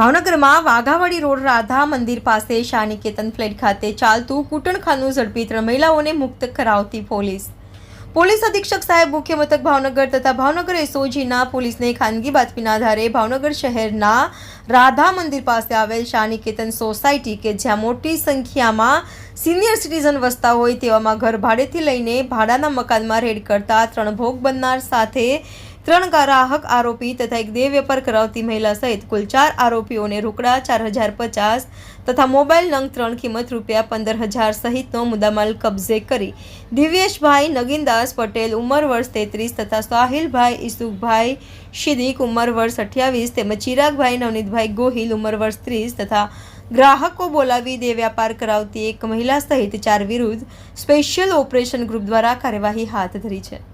ભાવનગરમાં વાઘાવાડી રોડ રાધા મંદિર પાસે શાનિકેતન ફ્લેટ ખાતે ચાલતું કૂટણખાનું ઝડપી ત્રણ મહિલાઓને મુક્ત કરાવતી પોલીસ. પોલીસ અધિક્ષક સાહેબ, મુખ્ય મથક ભાવનગર તથા ભાવનગર એસઓજીના પોલીસને ખાનગી બાતમીના આધારે ભાવનગર શહેરના રાધા મંદિર પાસે આવેલ શાનિકેતન સોસાયટી કે જ્યાં મોટી સંખ્યામાં સિનિયર સિટીઝન વસતા હોય તેવામાં ઘર ભાડેથી લઈને ભાડાના મકાનમાં રેડ કરતા ત્રણ ભોગ બનનાર સાથે ત્રણ ગ્રાહક આરોપી તથા એક દેહ વેપાર કરાવતી મહિલા સહિત કુલ ચાર આરોપીઓને રોકડા ચાર હજાર પચાસ તથા મોબાઈલ નંગ ત્રણ કિંમત રૂપિયા પંદર હજાર સહિતનો મુદ્દામાલ કબજે કરી. દિવ્યેશભાઈ નગીનદાસ પટેલ ઉંમર વર્ષ તેત્રીસ તથા સાહિલભાઈ ઈસુકભાઈ શિદીક ઉંમર વર્ષ અઠ્યાવીસ તેમજ ચિરાગભાઈ નવનીતભાઈ ગોહિલ ઉંમર વર્ષ ત્રીસ તથા ગ્રાહકો બોલાવી દે વ્યાપાર કરાવતી એક મહિલા સહિત ચાર વિરુદ્ધ સ્પેશિયલ ઓપરેશન ગ્રુપ દ્વારા કાર્યવાહી હાથ ધરી છે.